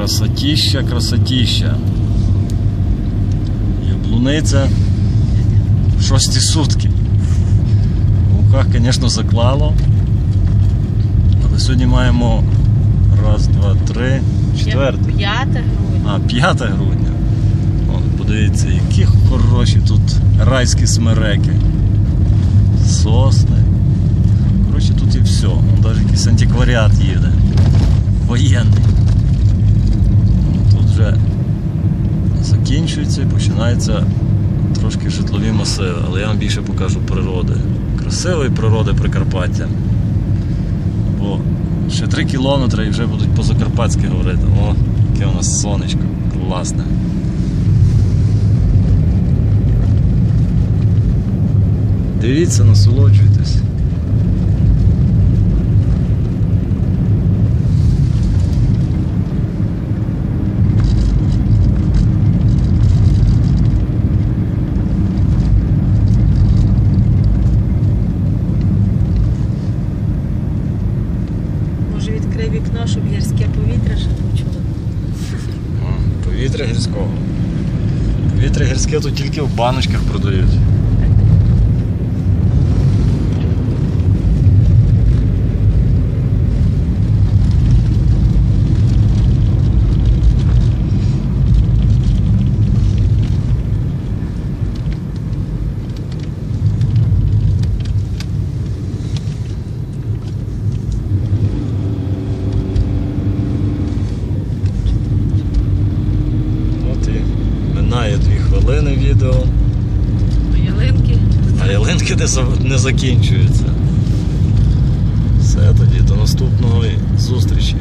Красотіща, красотіща. Яблуниця. Шості сутки. В руках, звісно, заклало. Але сьогодні маємо раз, два, три, четверте. 5 грудня. А, 5 грудня. О, подивіться, які хороші тут райські смереки. Сосни. Коротше, тут і все. Навіть якийсь антикваріат їде. Воєнний. Ну, Тут вже закінчується і починається трошки житлові масиви, але я вам більше покажу природи. Красивої природи Прикарпаття. Бо ще 3 кілометри і вже будуть по-закарпатськи говорити. О, яке у нас сонечко. Класне. Дивіться, насолоджуйтесь. Вікно, щоб гірське повітря ще почуло. Повітря гірського. Повітря гірське тут тільки в баночках продають. Хвилини відео, Ялинки. а ялинки не, не закінчуються. Все тоді, до наступного зустрічі.